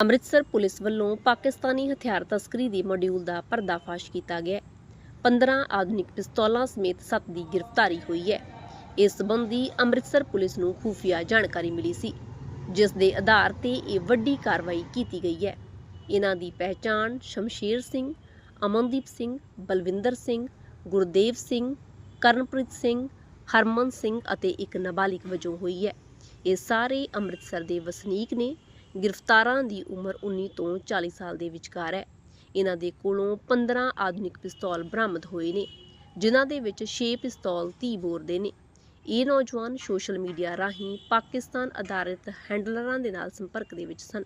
Amritsar police ਵੱਲੋਂ ਪਾਕਿਸਤਾਨੀ ਹਥਿਆਰ ਤਸਕਰੀ ਦੀ ਮੋਡਿਊਲ ਦਾ ਪਰਦਾਫਾਸ਼ ਕੀਤਾ ਗਿਆ ਹੈ। 15 ਆਧੁਨਿਕ ਪਿਸਤੌਲਾਂ ਸਮੇਤ 7 ਦੀ ਗ੍ਰਿਫਤਾਰੀ ਹੋਈ ਹੈ। ਇਸ ਸੰਬੰਧੀ ਅੰਮ੍ਰਿਤਸਰ ਪੁਲਿਸ ਨੂੰ ਖੂਫੀਆ ਜਾਣਕਾਰੀ ਮਿਲੀ ਸੀ, ਜਿਸ ਦੇ ਆਧਾਰ ਤੇ ਇਹ ਵੱਡੀ ਕਾਰਵਾਈ ਕੀਤੀ ਗਈ ਹੈ। ਇਹਨਾਂ ਦੀ ਪਹਿਚਾਣ ਸ਼ਮਸ਼ੀਰ ਸਿੰਘ, ਅਮਨਦੀਪ ਸਿੰਘ, ਬਲਵਿੰਦਰ ਸਿੰਘ, ਗੁਰਦੇਵ ਸਿੰਘ, ਕਰਨਪ੍ਰੀਤ ਸਿੰਘ, ਹਰਮਨ ਸਿੰਘ ਅਤੇ ਇੱਕ ਨਾਬਾਲਿਗ ਵਜੋਂ ਹੋਈ ਹੈ। ਇਹ ਸਾਰੇ ਅੰਮ੍ਰਿਤਸਰ ਦੇ ਵਸਨੀਕ ਨੇ ਗ੍ਰਿਫਤਾਰਾਂ ਦੀ ਉਮਰ 19 ਤੋਂ 40 ਸਾਲ ਦੇ ਵਿਚਕਾਰ ਹੈ। ਇਹਨਾਂ ਦੇ ਕੋਲੋਂ 15 ਆਧੁਨਿਕ ਪਿਸਤੌਲ ਬਰਾਮਦ ਹੋਏ ਨੇ, ਜਿਨ੍ਹਾਂ ਦੇ ਵਿੱਚ 6 ਪਿਸਤੌਲ 30 ਬੋਰ ਦੇ ਨੇ। ਇਹ ਨੌਜਵਾਨ ਸੋਸ਼ਲ ਮੀਡੀਆ ਰਾਹੀਂ ਪਾਕਿਸਤਾਨ ਆਧਾਰਿਤ ਹੈਂਡਲਰਾਂ ਦੇ ਨਾਲ ਸੰਪਰਕ ਦੇ ਵਿੱਚ ਸਨ।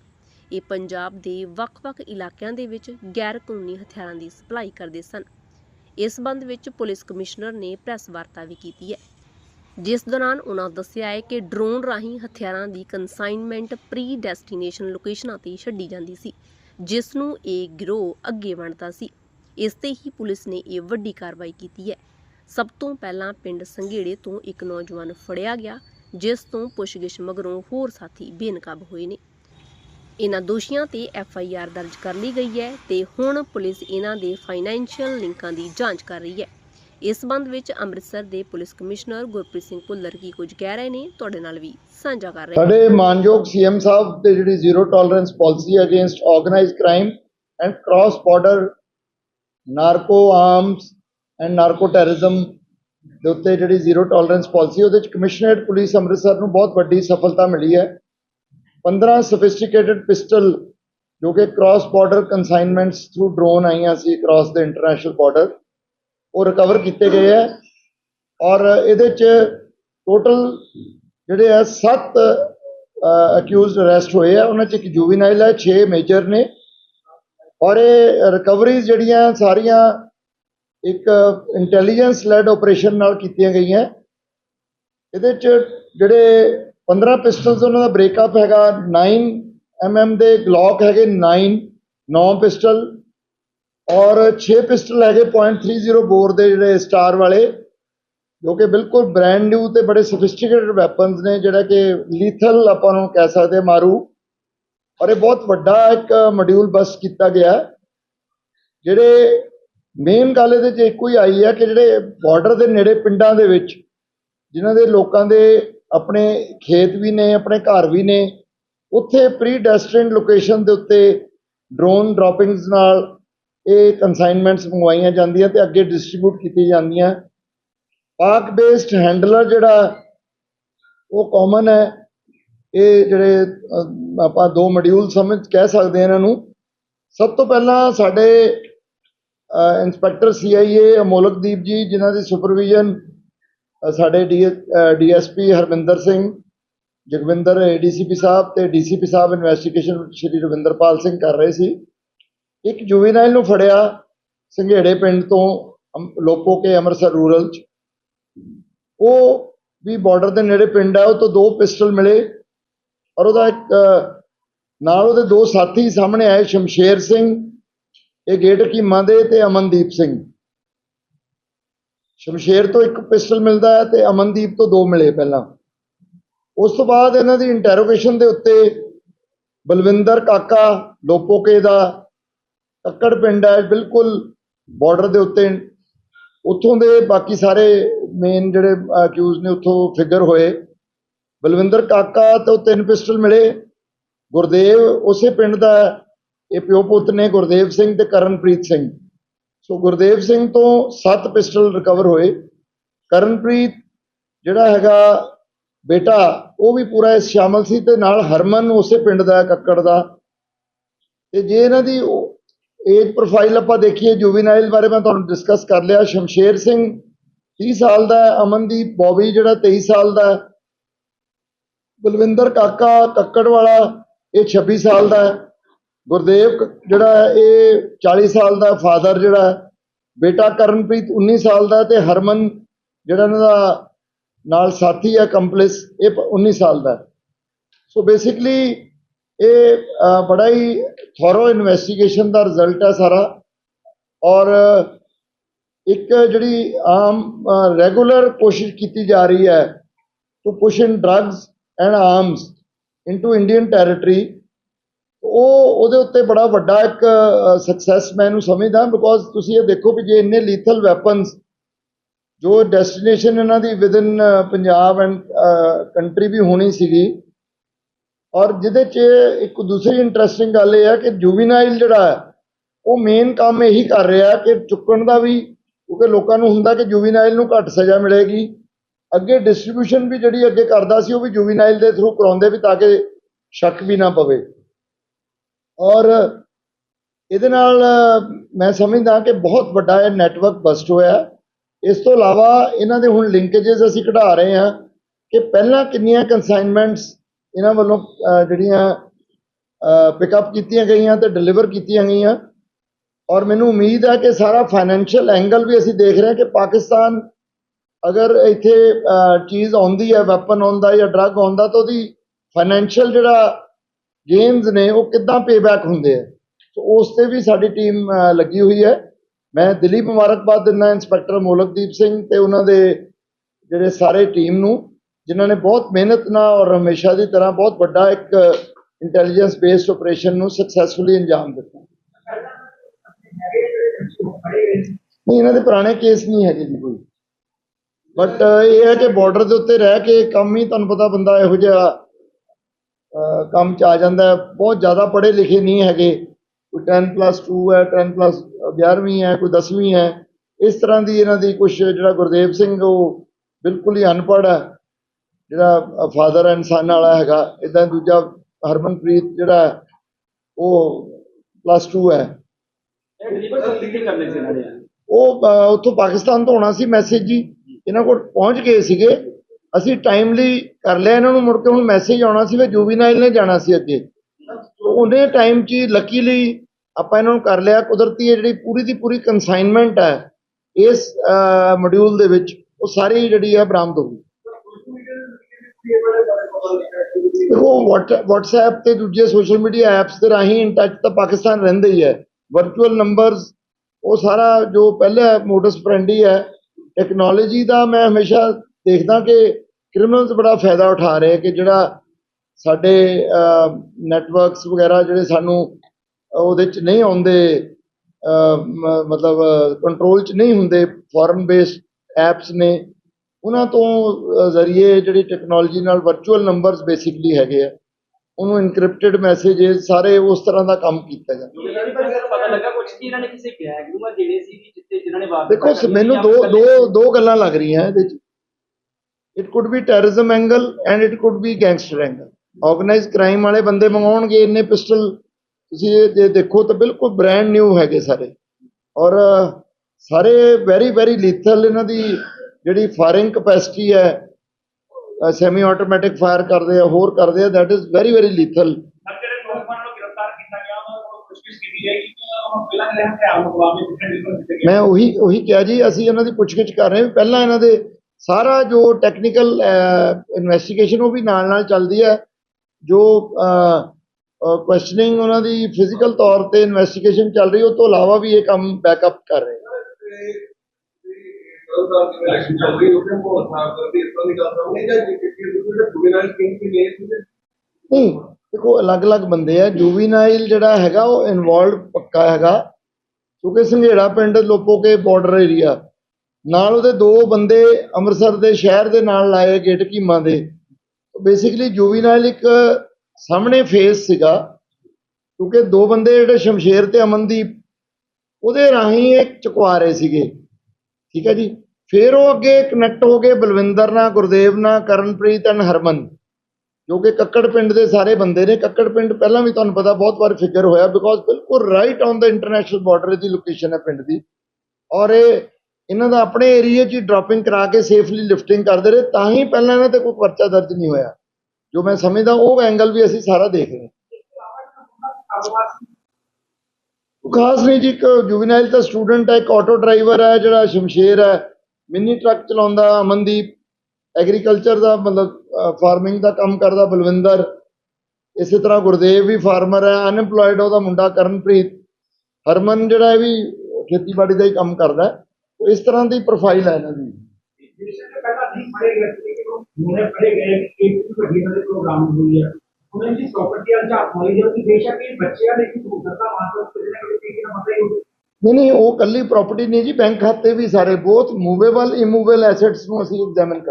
ਇਹ ਪੰਜਾਬ ਦੇ ਵੱਖ-ਵੱਖ ਇਲਾਕਿਆਂ ਦੇ ਵਿੱਚ ਗੈਰ ਕਾਨੂੰਨੀ ਹਥਿਆਰਾਂ ਦੀ ਸਪਲਾਈ ਕਰਦੇ ਸਨ। ਇਸ ਸੰਬੰਧ ਵਿੱਚ ਪੁਲਿਸ ਕਮਿਸ਼ਨਰ ਨੇ ਪ੍ਰੈਸ ਵਾਰਤਾ ਵੀ ਕੀਤੀ ਹੈ। ਜਿਸ ਦੌਰਾਨ ਉਹਨਾਂ ਦੱਸਿਆ ਹੈ ਕਿ ਡਰੋਨ ਰਾਹੀਂ ਹਥਿਆਰਾਂ ਦੀ ਕਨਸਾਈਨਮੈਂਟ ਪ੍ਰੀ ਡੈਸਟੀਨੇਸ਼ਨ ਲੋਕੇਸ਼ਨਾਂ ਤੇ ਛੱਡੀ ਜਾਂਦੀ ਸੀ, ਜਿਸ ਨੂੰ ਇਹ ਗਿਰੋਹ ਅੱਗੇ ਵੰਡਦਾ ਸੀ। ਇਸ ਤੇ ਹੀ ਪੁਲਿਸ ਨੇ ਇਹ ਵੱਡੀ ਕਾਰਵਾਈ ਕੀਤੀ ਹੈ। ਸਭ ਤੋਂ ਪਹਿਲਾਂ ਪਿੰਡ ਸੰਘੇੜੇ ਤੋਂ ਇੱਕ ਨੌਜਵਾਨ ਫੜਿਆ ਗਿਆ, ਜਿਸ ਤੋਂ ਪੁੱਛਗਿੱਛ ਮਗਰੋਂ ਹੋਰ ਸਾਥੀ ਬੇਨਕਾਬ ਹੋਏ ਨੇ। ਇਹਨਾਂ ਦੋਸ਼ੀਆਂ ਤੇ ਐਫ ਆਈ ਆਰ ਦਰਜ ਕਰ ਲਈ ਗਈ ਹੈ ਤੇ ਹੁਣ ਪੁਲਿਸ ਇਹਨਾਂ ਦੇ ਫਾਈਨੈਂਸ਼ੀਅਲ ਲਿੰਕਾਂ ਦੀ ਜਾਂਚ ਕਰ ਰਹੀ ਹੈ। ਇਸ ਸੰਬੰਧ ਵਿੱਚ ਅੰਮ੍ਰਿਤਸਰ ਦੇ ਪੁਲਿਸ ਕਮਿਸ਼ਨਰ ਗੁਰਪ੍ਰੀਤ ਸਿੰਘ ਭੁੱਲਰ ਕੀ ਕੁਝ ਕਹਿ ਰਹੇ ਨੇ, ਤੁਹਾਡੇ ਨਾਲ ਵੀ ਸਾਂਝਾ ਕਰ ਰਹੇ ਹਾਂ। ਸਾਡੇ ਮਾਨਯੋਗ ਸੀਐਮ ਸਾਹਿਬ ਦੇ ਜਿਹੜੀ zero tolerance policy against organised crime and cross border narco arms and narco terrorism ਦੇ ਉੱਤੇ ਜਿਹੜੀ ਜ਼ੀਰੋ ਟੋਲਰੈਂਸ ਪਾਲਿਸੀ ਉਹਦੇ ਵਿੱਚ ਕਮਿਸ਼ਨਰੇਟ ਪੁਲਿਸ ਅੰਮ੍ਰਿਤਸਰ ਨੂੰ ਬਹੁਤ ਵੱਡੀ ਸਫਲਤਾ ਮਿਲੀ ਹੈ। 15 ਸੋਫਿਸਟੀਕੇਟਡ ਪਿਸਟਲ ਜੋ ਕਿ cross border consignments through drone ਆਈਆਂ ਸੀ ਕ੍ਰਾਸ ਦ ਇੰਟਰਨੈਸ਼ਨਲ ਬਾਰਡਰ ਉਹ ਰਿਕਵਰ ਕੀਤੇ ਗਏ ਹੈ। ਔਰ ਇਹਦੇ ਚ ਟੋਟਲ ਜਿਹੜੇ ਆ 7 ਅਕਿਊਜ਼ਡ ਅਰੈਸਟ ਹੋਏ ਆ ਉਹਨਾਂ ਚ ਇੱਕ ਜੁਵੀਨਾਈਲ ਹੈ 6 ਮੇਜਰ ਨੇ। ਔਰ ਇਹ ਰਿਕਵਰੀਜ਼ ਜਿਹੜੀਆਂ ਸਾਰੀਆਂ ਇੱਕ ਇੰਟੈਲੀਜੈਂਸ ਲੈਡ ਆਪਰੇਸ਼ਨ ਨਾਲ ਕੀਤੀਆਂ ਗਈਆਂ। ਇਹਦੇ ਚ ਜਿਹੜੇ 15 ਪਿਸਟਲਸ ਉਹਨਾਂ ਦਾ ਬ੍ਰੇਕਅਪ ਹੈਗਾ 9 mm ਦੇ ਗਲੌਕ ਹੈਗੇ 9 9 ਪਿਸਟਲ ਔਰ 6 ਪਿਸਟਲ ਹੈਗੇ .30 ਬੋਰ ਦੇ ਜਿਹੜੇ ਸਟਾਰ ਵਾਲੇ, ਜੋ ਕਿ ਬਿਲਕੁਲ ਬ੍ਰੈਂਡ ਨਿਊ ਤੇ ਬੜੇ ਸੋਫਿਸਟੀਕੇਟਡ ਵੈਪਨਸ ਨੇ, ਜਿਹੜਾ ਕਿ ਲੀਥਲ ਆਪਾਂ ਨੂੰ ਕਹਿ ਸਕਦੇ ਹਾਂ, ਮਾਰੂ। ਔਰ ਇਹ ਬਹੁਤ ਵੱਡਾ ਇੱਕ ਮੋਡਿਊਲ ਬਸ ਕੀਤਾ ਗਿਆ ਜਿਹੜੇ ਮੇਨ ਗੱਲ ਇਹਦੇ 'ਚ ਇੱਕੋ ਹੀ ਆਈ ਹੈ ਕਿ ਜਿਹੜੇ ਬਾਰਡਰ ਦੇ ਨੇੜੇ ਪਿੰਡਾਂ ਦੇ ਵਿੱਚ, ਜਿਨ੍ਹਾਂ ਦੇ ਲੋਕਾਂ ਦੇ ਆਪਣੇ ਖੇਤ ਵੀ ਨੇ, ਆਪਣੇ ਘਰ ਵੀ ਨੇ, ਉੱਥੇ ਪ੍ਰੀ ਡੈਸਟਿਨਡ ਲੋਕੇਸ਼ਨ ਦੇ ਉੱਤੇ ਡਰੋਨ ਡ੍ਰੌਪਿੰਗਸ ਨਾਲ ਇਹ ਕਨਸਾਈਨਮੈਂਟਸ ਮੰਗਵਾਈਆਂ ਜਾਂਦੀਆਂ ਤੇ ਅੱਗੇ ਡਿਸਟ੍ਰੀਬਿਊਟ ਕੀਤੀ ਜਾਂਦੀਆਂ। ਪਾਕ ਬੇਸਡ ਹੈਂਡਲਰ ਜਿਹੜਾ, ਉਹ ਕਾਮਨ ਹੈ। ਇਹ ਜਿਹੜੇ ਆਪਾਂ ਦੋ ਮੋਡਿਊਲ ਸਮਝ, ਕਹਿ ਸਕਦੇ ਹਾਂ ਇਹਨਾਂ ਨੂੰ। ਸਭ ਤੋਂ ਪਹਿਲਾਂ ਸਾਡੇ ਇੰਸਪੈਕਟਰ ਸੀਆਈਏ ਅਮੋਲਕਦੀਪ ਜੀ, ਜਿਨ੍ਹਾਂ ਦੀ ਸੁਪਰਵਿਜ਼ਨ ਸਾਡੇ ਡੀਐਸਪੀ ਹਰਮਿੰਦਰ ਸਿੰਘ, ਜਗਵਿੰਦਰ ਏਡੀਸੀਪੀ ਸਾਹਿਬ ਤੇ ਡੀਸੀਪੀ ਸਾਹਿਬ ਇਨਵੈਸਟੀਗੇਸ਼ਨ ਸ਼੍ਰੀ ਰਵਿੰਦਰਪਾਲ ਸਿੰਘ ਕਰ ਰਹੇ ਸੀ। ਇੱਕ ਜੁਵੀਨਾਈਲ ਨੂੰ ਫੜਿਆ ਸੰਘੇੜੇ ਪਿੰਡ ਤੋਂ, ਅਮ- ਲੋਪੋ ਕੇ ਅੰਮ੍ਰਿਤਸਰ ਰੂਰਲ ਚ। ਉਹ ਵੀ ਬਾਰਡਰ ਦੇ ਨੇੜੇ ਪਿੰਡ ਹੈ ਉਹ ਤੋਂ ਦੋ ਪਿਸਟਲ ਮਿਲੇ ਔਰ ਉਹਦਾ ਇੱਕ ਨਾਲ ਉਹਦੇ ਦੋ ਸਾਥੀ ਸਾਹਮਣੇ ਆਏ, ਸ਼ਮਸ਼ੇਰ ਸਿੰਘ, ਇਹ ਗੇਟ ਕੀਮਾ ਦੇ ਤੇ ਅਮਨਦੀਪ ਸਿੰਘ। ਸ਼ਮਸ਼ੇਰ ਤੋਂ ਇੱਕ ਪਿਸਟਲ ਮਿਲਦਾ ਹੈ ਤੇ ਅਮਨਦੀਪ ਤੋਂ ਦੋ ਮਿਲੇ ਪਹਿਲਾਂ। ਉਸ ਤੋਂ ਬਾਅਦ ਇਹਨਾਂ ਦੀ ਇੰਟਰੋਗੇਸ਼ਨ ਦੇ ਉੱਤੇ ਬਲਵਿੰਦਰ ਕਾਕਾ ਲੋਪੋਕੇ ਦਾ ਕੱਕੜ ਪਿੰਡ ਹੈ, ਬਿਲਕੁਲ ਬਾਰਡਰ ਦੇ ਉੱਤੇ। ਉੱਥੋਂ ਦੇ ਬਾਕੀ ਸਾਰੇ ਮੇਨ ਜਿਹੜੇ ਅਕਿਊਜ਼ ਨੇ, ਉੱਥੋਂ ਫਿਗਰ ਹੋਏ। ਬਲਵਿੰਦਰ ਕਾਕਾ ਤੋਂ ਤਿੰਨ ਪਿਸਟਲ ਮਿਲੇ। ਗੁਰਦੇਵ ਉਸੇ ਪਿੰਡ ਦਾ ਇਹ ਪਿਓ ਪੁੱਤ ਨੇ ਗੁਰਦੇਵ ਸਿੰਘ ਤੇ ਕਰਨਪ੍ਰੀਤ ਸਿੰਘ। ਸੋ ਗੁਰਦੇਵ ਸਿੰਘ ਤੋਂ 7 ਪਿਸਟਲ ਰਿਕਵਰ ਹੋਏ। ਕਰਨਪ੍ਰੀਤ ਜਿਹੜਾ ਹੈਗਾ ਬੇਟਾ, ਉਹ ਵੀ ਪੂਰਾ ਇਸ ਸ਼ਾਮਲ ਸੀ ਤੇ ਨਾਲ ਹਰਮਨ ਉਸੇ ਪਿੰਡ ਦਾ ਕੱਕੜ ਦਾ। ਤੇ ਜੇ ਇਹਨਾਂ ਦੀ ਏਜ ਪ੍ਰੋਫਾਈਲ ਆਪਾਂ ਦੇਖੀਏ ਜੁਵੀਨਾਈਲ ਬਾਰੇ ਮੈਂ ਤੁਹਾਨੂੰ ਡਿਸਕਸ ਕਰ ਲਿਆ। ਸ਼ਮਸ਼ੇਰ ਸਿੰਘ 30 ਸਾਲ ਦਾ ਅਮਨਦੀਪ ਬੋਬੀ ਜਿਹੜਾ 23 ਸਾਲ ਦਾ ਬਲਵਿੰਦਰ ਕਾਕਾ ਕੱਕੜ ਵਾਲਾ ਇਹ 26 ਸਾਲ ਦਾ ਗੁਰਦੇਵ ਕ- ਜਿਹੜਾ ਹੈ ਇਹ 40 ਸਾਲ ਦਾ ਫਾਦਰ ਜਿਹੜਾ ਹੈ, ਬੇਟਾ ਕਰਨਪ੍ਰੀਤ 19 ਸਾਲ ਦਾ ਹੈ ਤੇ ਹਰਮਨ ਜਿਹੜਾ ਇਹਨਾਂ ਦਾ ਨਾਲ ਸਾਥੀ ਹੈ ਕੰਪਲਿਸ ਇਹ ਪ- 19 ਸਾਲ ਦਾ ਸੋ ਬੇਸਿਕਲੀ ਇਹ ਬੜਾ ਹੀ ਥੋਰੋ ਇਨਵੈਸਟੀਗੇਸ਼ਨ ਦਾ ਰਿਜ਼ਲਟ ਹੈ ਸਾਰਾ। ਔਰ ਇੱਕ ਜਿਹੜੀ ਆਮ ਰੈਗੂਲਰ ਕੋਸ਼ਿਸ਼ ਕੀਤੀ ਜਾ ਰਹੀ ਹੈ to push in drugs and arms into Indian territory ਉਹ ਉਹਦੇ ਉੱਤੇ ਬੜਾ ਵੱਡਾ ਇੱਕ ਸਕਸੈਸ ਮੈਂ ਇਹਨੂੰ ਸਮਝਦਾ ਬਿਕੋਜ਼ ਤੁਸੀਂ ਇਹ ਦੇਖੋ ਕਿ ਜੇ ਇੰਨੇ ਲੀਥਲ ਵੈਪਨਸ ਜੋ ਡੈਸਟੀਨੇਸ਼ਨ ਇਹਨਾਂ ਦੀ ਵਿਦਨ ਪੰਜਾਬ ਐਂਡ ਕੰਟਰੀ ਵੀ ਹੋਣੀ ਸੀਗੀ ਔਰ ਜਿਹਦੇ 'ਚ ਇੱਕ ਦੂਸਰੀ ਇੰਟਰਸਟਿੰਗ ਗੱਲ ਇਹ ਹੈ ਕਿ ਜੁਵੀਨਾਈਲ ਜਿਹੜਾ ਹੈ, ਉਹ ਮੇਨ ਕੰਮ ਇਹੀ ਕਰ ਰਿਹਾ ਕਿ ਚੁੱਕਣ ਦਾ ਵੀ, ਕਿਉਂਕਿ ਲੋਕਾਂ ਨੂੰ ਹੁੰਦਾ ਕਿ ਜੁਵੀਨਾਈਲ ਨੂੰ ਘੱਟ ਸਜ਼ਾ ਮਿਲੇਗੀ। ਅੱਗੇ ਡਿਸਟ੍ਰੀਬਿਊਸ਼ਨ ਵੀ ਜਿਹੜੀ ਅੱਗੇ ਕਰਦਾ ਸੀ, ਉਹ ਵੀ ਜੁਵੀਨਾਈਲ ਦੇ ਥਰੂ ਕਰਾਉਂਦੇ ਵੀ ਤਾਂ ਕਿ ਸ਼ੱਕ ਵੀ ਨਾ ਪਵੇ। ਔਰ ਇਹਦੇ ਨਾਲ ਮੈਂ ਸਮਝਦਾ ਕਿ ਬਹੁਤ ਵੱਡਾ ਇਹ ਨੈਟਵਰਕ ਬਸਟ ਹੋਇਆ ਇਸ ਤੋਂ ਇਲਾਵਾ ਇਹਨਾਂ ਦੇ ਹੁਣ ਲਿੰਕੇजेस ਅਸੀਂ ਕਢਾ ਰਹੇ ਹਾਂ ਕਿ ਪਹਿਲਾਂ ਕਿੰਨੀਆਂ ਕਨਸਾਈਨਮੈਂਟਸ ਇਹਨਾਂ ਵੱਲੋਂ ਜਿਹੜੀਆਂ ਪਿਕਅਪ ਕੀਤੀਆਂ ਗਈਆਂ ਤੇ ਡਿਲੀਵਰ ਕੀਤੀਆਂ ਗਈਆਂ। ਔਰ ਮੈਨੂੰ ਉਮੀਦ ਹੈ ਕਿ ਸਾਰਾ ਫਾਈਨੈਂਸ਼ੀਅਲ ਐਂਗਲ ਵੀ ਅਸੀਂ ਦੇਖ ਰਹੇ ਹਾਂ ਕਿ ਪਾਕਿਸਤਾਨ ਅਗਰ ਇੱਥੇ ਚੀਜ਼ ਆਉਂਦੀ ਹੈ ਵੈਪਨ ਆਉਂਦਾ ਜਾਂ ਡਰੱਗ ਆਉਂਦਾ ਤਾਂ ਉਹਦੀ ਫਾਈਨੈਂਸ਼ੀਅਲ ਜਿਹੜਾ ਗੇਮਸ ਨੇ ਉਹ ਕਿੱਦਾਂ ਪੇਬੈਕ ਹੁੰਦੇ ਆ। ਸੋ ਉਸ ਤੇ ਵੀ ਸਾਡੀ ਟੀਮ ਲੱਗੀ ਹੋਈ ਹੈ। ਮੈਂ ਦਿਲੀ ਮੁਬਾਰਕਬਾਦ ਦਿੰਦਾ ਇੰਸਪੈਕਟਰ ਮੋਲਕਦੀਪ ਸਿੰਘ ਤੇ ਉਹਨਾਂ ਦੇ ਜਿਹੜੇ ਸਾਰੇ ਟੀਮ ਨੂੰ। ਜਿਨ੍ਹਾਂ ਨੇ ਬਹੁਤ ਮਿਹਨਤ ਨਾਲ ਔਰ ਹਮੇਸ਼ਾ ਦੀ ਤਰ੍ਹਾਂ ਬਹੁਤ ਵੱਡਾ ਇੱਕ ਇੰਟੈਲੀਜੈਂਸ ਬੇਸਡ ਆਪਰੇਸ਼ਨ ਨੂੰ ਸਕਸੈਸਫੁਲੀ ਅੰਜਾਮ ਦਿੱਤਾ। ਨਹੀਂ, ਇਹਨਾਂ ਦੇ ਪੁਰਾਣੇ ਕੇਸ ਨਹੀਂ ਹੈਗੇ ਜੀ ਕੋਈ। ਬਟ ਇਹ ਹੈ ਕਿ ਬਾਰਡਰ ਦੇ ਉੱਤੇ ਰਹਿ ਕੇ ਕੰਮ ਹੀ ਤੁਹਾਨੂੰ ਪਤਾ ਬੰਦਾ ਇਹੋ ਜਿਹਾ ਕੰਮ ਚ ਆ ਜਾਂਦਾ ਬਹੁਤ ਜ਼ਿਆਦਾ ਪੜ੍ਹੇ ਲਿਖੇ ਨਹੀਂ ਹੈਗੇ। ਕੋਈ 10 ਪਲੱਸ 2 ਹੈ 10 ਪਲੱਸ 11ਵੀਂ ਹੈ, ਕੋਈ 10ਵੀਂ ਹੈ। ਇਸ ਤਰ੍ਹਾਂ ਦੀ ਇਹਨਾਂ ਦੀ ਕੁਝ ਜਿਹੜਾ ਗੁਰਦੇਵ ਸਿੰਘ ਉਹ ਬਿਲਕੁਲ ਹੀ ਅਨਪੜ੍ਹ ਹੈ। ਜਿਹੜਾ ਫਾਦਰ ਐਂਡ ਸਨ ਵਾਲਾ ਹੈਗਾ ਇਦਾਂ ਦੂਜਾ ਹਰਮਨਪ੍ਰੀਤ ਜਿਹੜਾ ਉਹ ਪਲੱਸ 2 ਹੈ। ਉਹ ਉੱਥੋਂ ਪਾਕਿਸਤਾਨ ਤੋਂ ਆਉਣਾ ਸੀ ਮੈਸੇਜ ਜੀ। ਇਹਨਾਂ ਕੋਲ ਪਹੁੰਚ ਗਏ ਸੀਗੇ। ਅਸੀਂ ਟਾਈਮਲੀ ਕਰ ਲਿਆ ਇਹਨਾਂ ਨੂੰ, ਮੁੜ ਕੇ ਹੁਣ ਮੈਸੇਜ ਆਉਣਾ ਸੀ ਵੀ ਜੂਵੀਨਾਈਲ ਨੇ ਜਾਣਾ ਸੀ ਅੱਗੇ। ਉਹਨੇ ਟਾਈਮ 'ਚ ਲੱਕੀਲੀ ਆਪਾਂ ਇਹਨਾਂ ਨੂੰ ਕਰ ਲਿਆ। ਕੁਦਰਤੀ ਇਹ ਜਿਹੜੀ ਪੂਰੀ ਦੀ ਪੂਰੀ ਕਨਸਾਈਨਮੈਂਟ ਹੈ, ਇਸ ਮੋਡਿਊਲ ਦੇ ਵਿੱਚ, ਉਹ ਸਾਰੀ ਜਿਹੜੀ ਹੈ ਬਰਾਮਦ ਹੋ ਗਈ। ਦੇਖੋ WhatsApp ਤੇ ਦੂਜੇ ਸੋਸ਼ਲ ਮੀਡੀਆ ਐਪਸ ਦੇ ਰਾਹੀਂ ਇਨ ਟੱਚ ਤਾਂ ਪਾਕਿਸਤਾਨ ਰਹਿੰਦਾ ਹੀ ਹੈ। ਵਰਚੁਅਲ ਨੰਬਰਸ ਉਹ ਸਾਰਾ ਜੋ ਪਹਿਲਾ ਮੋਡਸ ਪ੍ਰੈਂਡੀ ਹੈ ਟੈਕਨੋਲੋਜੀ ਦਾ ਮੈਂ ਹਮੇਸ਼ਾ ਦੇਖਦਾ ਕਿ ਕ੍ਰਿਮੀਨਲਸ ਬੜਾ ਫਾਇਦਾ ਉਠਾ ਰਹੇ ਕਿ ਜਿਹੜਾ ਸਾਡੇ ਨੈਟਵਰਕਸ ਵਗੈਰਾ ਜਿਹੜੇ ਸਾਨੂੰ ਉਹਦੇ ਚ ਨਹੀਂ ਆਉਂਦੇ ਮਤਲਬ ਕੰਟਰੋਲ ਚ ਨਹੀਂ ਹੁੰਦੇ ਫੋਰਨ ਬੇਸਡ ਐਪਸ ਨੇ ਉਹਨਾਂ ਤੋਂ ਜ਼ਰੀਏ ਜਿਹੜੀ ਟੈਕਨੋਲੋਜੀ ਨਾਲ ਵਰਚੁਅਲ ਨੰਬਰਸ ਬੇਸਿਕਲੀ ਹੈਗੇ ਆ ਉਹਨੂੰ ਇਨਕ੍ਰਿਪਟਡ ਮੈਸੇजेस ਸਾਰੇ ਉਸ ਤਰ੍ਹਾਂ ਦਾ ਕੰਮ ਕੀਤਾ ਜਾਂਦਾ। ਪਤਾ ਲੱਗਾ ਕੁਝ ਕਿ ਇਹਨਾਂ ਨੇ ਕਿਸੇ ਬੈਗ ਨੂੰ ਆ ਜਿਹੜੇ ਸੀ ਵੀ ਜਿੱਤੇ ਜਿਨ੍ਹਾਂ ਨੇ ਵਾਪਸ ਦੇਖੋ ਮੈਨੂੰ ਦੋ ਦੋ ਦੋ ਗੱਲਾਂ ਲੱਗ ਰਹੀਆਂ ਇਹਦੇ ਚ। It could be terrorism angle and it could be gangster angle organise crime ਵਾਲੇ ਬੰਦੇ ਮੰਗਾਉਣਗੇ ਇੰਨੇ ਪਿਸਟਲ ਤੁਸੀਂ ਜੇ ਦੇਖੋ ਤਾਂ ਬਿਲਕੁਲ ਬ੍ਰਾਂਡ ਨਿਊ ਹੈਗੇ ਸਾਰੇ। ਔਰ ਸਾਰੇ ਵੈਰੀ ਵੈਰੀ ਲੀਥਲ ਇਹਨਾਂ ਦੀ ਜਿਹੜੀ ਫਾਇਰਿੰਗ ਕਪੈਸਿਟੀ ਹੈ ਸੈਮੀ ਆਟੋਮੈਟਿਕ ਫਾਇਰ ਕਰਦੇ ਆ ਹੋਰ ਕਰਦੇ ਆ that is very very lethal ਮੈਂ ਉਹੀ ਉਹੀ ਕਿਹਾ ਜੀ ਅਸੀਂ ਇਹਨਾਂ ਦੀ ਪੁੱਛਗਿੱਛ ਕਰ ਰਹੇ ਹਾਂ ਪਹਿਲਾਂ ਇਹਨਾਂ ਦੇ ਸਾਰਾ ਜੋ ਟੈਕਨੀਕਲ ਇਨਵੈਸਟੀਗੇਸ਼ਨ ਉਹ ਵੀ ਨਾਲ ਨਾਲ ਚੱਲਦੀ ਹੈ ਜੋ ਕੁਐਸਚਨਿੰਗ ਉਹਨਾਂ ਦੀ ਫਿਜ਼ੀਕਲ ਤੌਰ ਤੇ ਇਨਵੈਸਟੀਗੇਸ਼ਨ ਚੱਲ ਰਹੀ ਉਹ ਤੋਂ ਇਲਾਵਾ ਵੀ ਇਹ ਕੰਮ ਬੈਕਅਪ ਕਰ ਰਹੇ ਹਾਂ ਇਲੈਕਸ਼ਨ ਚੱਲ ਰਹੀ ਉਹਦੇ ਮਾਹੌਲ ਖਰਾਬ ਕਰਦੀ ਇਸ ਤਰ੍ਹਾਂ ਦੀ ਗੱਲ ਤਾਂ ਜਾਂ ਜੇ ਕਿਸੇ ਦੂਜੇ ਦੇ ਜੁਬੀਨਾਈਲ ਕਿੰਗ ਕੀ ਨੇ ਤੁਸੀਂ ਨਹੀਂ, ਦੇਖੋ, ਅਲੱਗ-ਅਲੱਗ ਬੰਦੇ ਆ, ਜੂਵੀਨਾਈਲ ਜਿਹੜਾ ਹੈਗਾ, ਉਹ ਇਨਵੋਲਵ ਪੱਕਾ ਹੈਗਾ। ਕਿਉਂਕਿ ਸੰਘੇੜਾ ਪਿੰਡ ਲੋਪੋਕੇ ਬਾਰਡਰ ਏਰੀਆ ਨਾਲ ਉਹਦੇ ਦੋ ਬੰਦੇ ਅੰਮ੍ਰਿਤਸਰ ਦੇ ਸ਼ਹਿਰ ਦੇ ਨਾਲ ਲਾਏ ਗੇਟ ਕੀਮਾ ਦੇ। ਬੇਸਿਕਲੀ ਜੂਵੀਨਾਈਲ ਇੱਕ ਸਾਹਮਣੇ ਫੇਸ ਸੀਗਾ, ਕਿਉਂਕਿ ਦੋ ਬੰਦੇ ਜਿਹੜੇ ਸ਼ਮਸ਼ੇਰ ਤੇ ਅਮਨਦੀਪ, ਉਹਦੇ ਰਾਹੀਂ ਇਹ ਚੁਕਵਾ ਰਹੇ ਸੀਗੇ। ਠੀਕ ਹੈ ਜੀ। ਫਿਰ ਉਹ ਅੱਗੇ ਕਨੈਕਟ ਹੋ ਗਏ ਬਲਵਿੰਦਰ ਨਾਲ, ਗੁਰਦੇਵ ਨਾਲ, ਕਰਨਪ੍ਰੀਤ ਐਂਡ ਹਰਮਨ। ਜੋ ਕਿ ਕੱਕੜ ਪਿੰਡ ਦੇ ਸਾਰੇ ਬੰਦੇ ਨੇ। ਕੱਕੜ ਪਿੰਡ ਪਹਿਲਾਂ ਵੀ ਤੁਹਾਨੂੰ ਪਤਾ ਬਹੁਤ ਵਾਰ ਫਿਕਰ ਹੋਇਆ ਬਿਕੋਜ਼ ਬਿਲਕੁਲ right on the international border the location ਹੈ ਪਿੰਡ ਦੀ। ਔਰ ਇਹ ਇਹਨਾਂ ਦਾ ਆਪਣੇ ਏਰੀਆ 'ਚ ਹੀ ਡ੍ਰੌਪਿੰਗ ਕਰਾ ਕੇ ਸੇਫਲੀ ਲਿਫਟਿੰਗ ਕਰਦੇ ਰਹੇ। ਤਾਂ ਹੀ ਪਹਿਲਾਂ ਇਹਨਾਂ ਤੇ ਕੋਈ ਪਰਚਾ ਦਰਜ ਨਹੀਂ ਹੋਇਆ। ਜੋ ਮੈਂ ਸਮਝਦਾ ਉਹ ਐਂਗਲ ਵੀ ਅਸੀਂ ਸਾਰਾ ਦੇਖ ਰਹੇ ਹਾਂ। ਖਾਸ ਨਹੀਂ ਜੀ, ਇੱਕ ਜੁਵੀਨਾਈਲ ਤਾਂ ਸਟੂਡੈਂਟ ਹੈ, ਇੱਕ ਆਟੋ ਡਰਾਈਵਰ ਹੈ, ਜਿਹੜਾ ਸ਼ਮਸ਼ੇਰ ਹੈ। ਮਿੰਨੀ ਟਰੱਕ ਚਲਾਉਂਦਾ ਅਮਨਦੀਪ, ਐਗਰੀਕਲਚਰ ਦਾ ਮਤਲਬ ਫਾਰਮਿੰਗ ਦਾ ਕੰਮ ਕਰਦਾ ਬਲਵਿੰਦਰ। ਇਸੇ ਤਰ੍ਹਾਂ ਗੁਰਦੇਵ ਵੀ ਫਾਰਮਰ ਹੈ, ਅਨਐਮਪਲੋਇਡ ਉਹਦਾ ਮੁੰਡਾ ਕਰਨਪ੍ਰੀਤ। ਹਰਮਨ ਜਿਹੜਾ ਇਹ ਵੀ ਖੇਤੀਬਾੜੀ ਦਾ ਹੀ ਕੰਮ ਕਰਦਾ ਹੈ। ਇਸ ਤਰ੍ਹਾਂ ਦੀ ਪ੍ਰੋਫਾਈਲ ਹੈ ਇਹਨਾਂ ਦੀ। ਜਿਸ ਪਹਿਲਾਂ ਨਹੀਂ ਫੜੇ ਗਏ ਕਿ ਉਹ ਹੁਣੇ ਗਏ ਕਿ ਵੱਡੀ ਇਹਨਾਂ ਪ੍ਰੋਗਰਾਮ ਹੋਈ ਹੈ। ਉਹਨਾਂ ਦੀ ਪ੍ਰਾਪਰਟੀ ਵਾਲ ਝਾਕ ਮਾਰੀ ਜਾਂਦੀ ਬੇਸ਼ੱਕ ਇਹ ਬੱਚਿਆਂ ਦੇ ਕੀ ਭੂਤ ਦਾ ਕਿਸੇ ਨਾ ਕਿਸੇ ਤਰੀਕੇ ਨਾਲ ਪਤਾ ਹੀ ਹੋਵੇ ਨਹੀਂ ਨਹੀਂ, ਉਹ ਕੱਲੀ ਪ੍ਰਾਪਰਟੀ ਨਹੀਂ ਜੀ ਬੈਂਕ ਖਾਤੇ ਵੀ ਸਾਰੇ ਬਹੁਤ ਮੂਵੇਬਲ ਇਮੂਵੇਬਲ ਐਸੈਟਸ ਨੂੰ ਅਸੀਂ ਐਗਜ਼ਾਮਿਨ ਕਰ